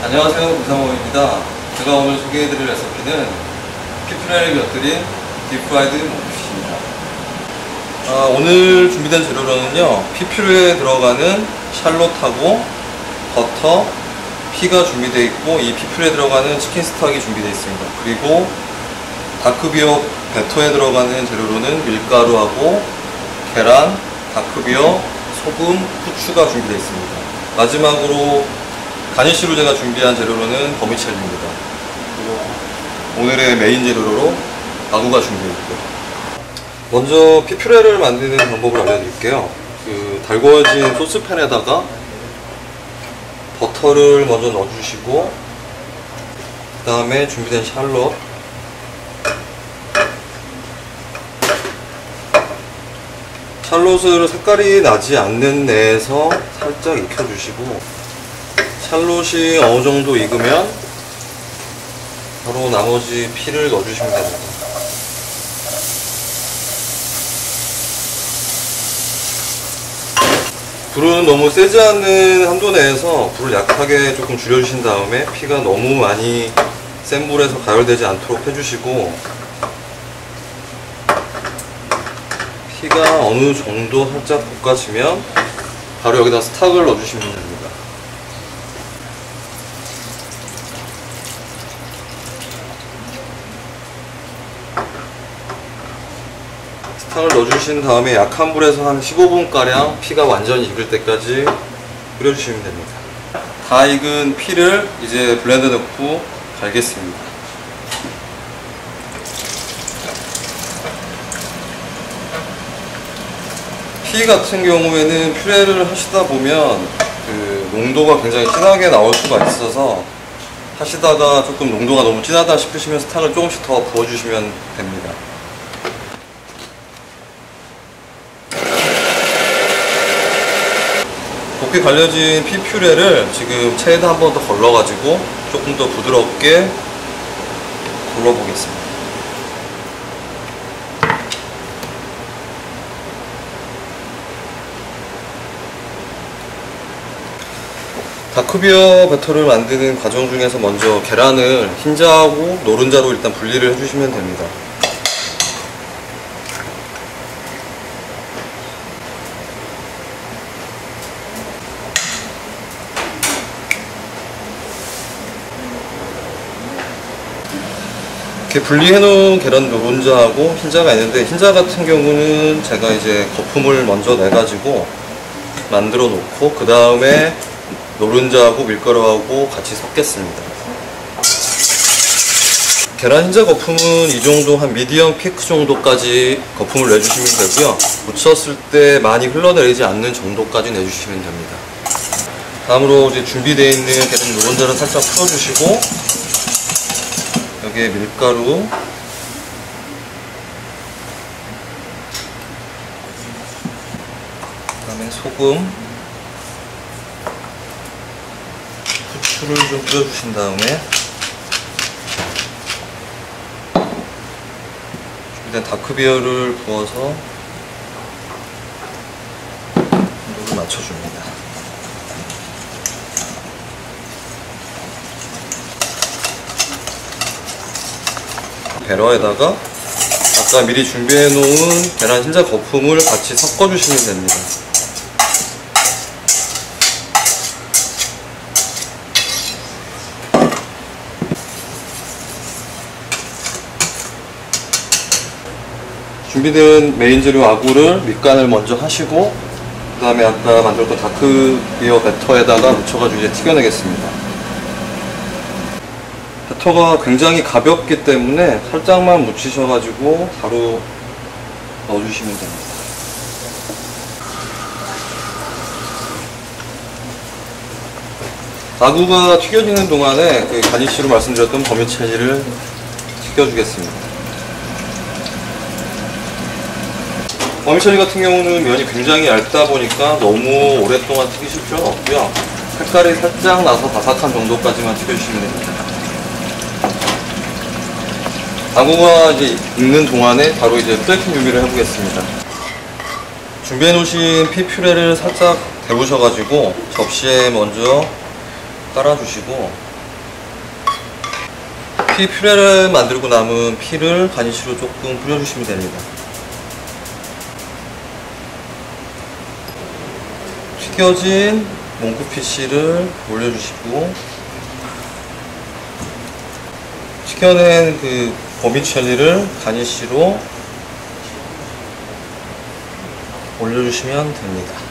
안녕하세요 구상호입니다. 제가 오늘 소개해드릴 레시피는 피프레를 곁들인 딥프라이드 목국입니다. 아, 오늘 준비된 재료로는요 피퓨레에 들어가는 샬롯하고 버터, 피가 준비되어 있고 이 피퓨레에 들어가는 치킨 스탁이 준비되어 있습니다. 그리고 다크비어 배터에 들어가는 재료로는 밀가루하고 계란, 다크비어, 소금, 후추가 준비되어 있습니다. 마지막으로 가니쉬로 제가 준비한 재료로는 버미첼입니다. 그리고 오늘의 메인 재료로 아구가 준비되어 있고요. 먼저 피퓨레를 만드는 방법을 알려드릴게요. 그 달궈진 소스팬에다가 버터를 먼저 넣어주시고 그 다음에 준비된 샬롯 샬롯을 색깔이 나지 않는 내에서 살짝 익혀주시고 샬롯이 어느 정도 익으면 바로 나머지 피를 넣어주시면 됩니다. 불은 너무 세지 않는 한도 내에서 불을 약하게 조금 줄여주신 다음에 피가 너무 많이 센 불에서 가열되지 않도록 해주시고 피가 어느 정도 살짝 볶아지면 바로 여기다 스탁을 넣어주시면 됩니다. 스탁을 넣어주신 다음에 약한 불에서 한 15분가량 피가 완전히 익을 때까지 끓여주시면 됩니다. 다 익은 피를 이제 블렌드 넣고 갈겠습니다. 피 같은 경우에는 퓨레를 하시다 보면 그 농도가 굉장히 진하게 나올 수가 있어서 하시다가 조금 농도가 너무 진하다 싶으시면 스탁을 조금씩 더 부어주시면 됩니다. 곱게 갈려진 피 퓨레를 지금 체에다 한 번 더 걸러가지고 조금 더 부드럽게 걸러보겠습니다. 다크비어 버터를 만드는 과정 중에서 먼저 계란을 흰자하고 노른자로 일단 분리를 해주시면 됩니다. 이렇게 분리해 놓은 계란 노른자하고 흰자가 있는데 흰자 같은 경우는 제가 이제 거품을 먼저 내 가지고 만들어 놓고 그 다음에 노른자하고 밀가루하고 같이 섞겠습니다. 계란 흰자 거품은 이 정도 한 미디엄 피크 정도까지 거품을 내주시면 되고요. 묻혔을 때 많이 흘러내리지 않는 정도까지 내주시면 됩니다. 다음으로 이제 준비되어 있는 계란 노른자를 살짝 풀어주시고 여기에 밀가루. 그 다음에 소금. 후추를 좀 뿌려주신 다음에 일단 다크비어를 부어서 온도를 맞춰줍니다 배러에다가 아까 미리 준비해 놓은 계란 흰자 거품을 같이 섞어 주시면 됩니다. 준비된 메인 재료 아구를 밑간을 먼저 하시고 그 다음에 아까 만들었던 다크비어 배터에다가 묻혀가지고 이제 튀겨내겠습니다. 배터가 굉장히 가볍기 때문에 살짝만 묻히셔가지고 바로 넣어주시면 됩니다. 아구가 튀겨지는 동안에 그 가니쉬로 말씀드렸던 버미체리를 튀겨주겠습니다. 버미체리 같은 경우는 면이 굉장히 얇다 보니까 너무 오랫동안 튀기실 필요는 없고요. 색깔이 살짝 나서 바삭한 정도까지만 튀겨주시면 됩니다. 아구가 이제 익는 동안에 바로 이제 플레이팅 준비를 해보겠습니다. 준비해 놓으신 피 퓨레를 살짝 데우셔가지고 접시에 먼저 깔아주시고 피 퓨레를 만들고 남은 피를 가니쉬로 조금 뿌려주시면 됩니다. 튀겨진 몽크피쉬를 올려주시고 튀겨낸 그 버미첼리를 가니쉬로 올려주시면 됩니다.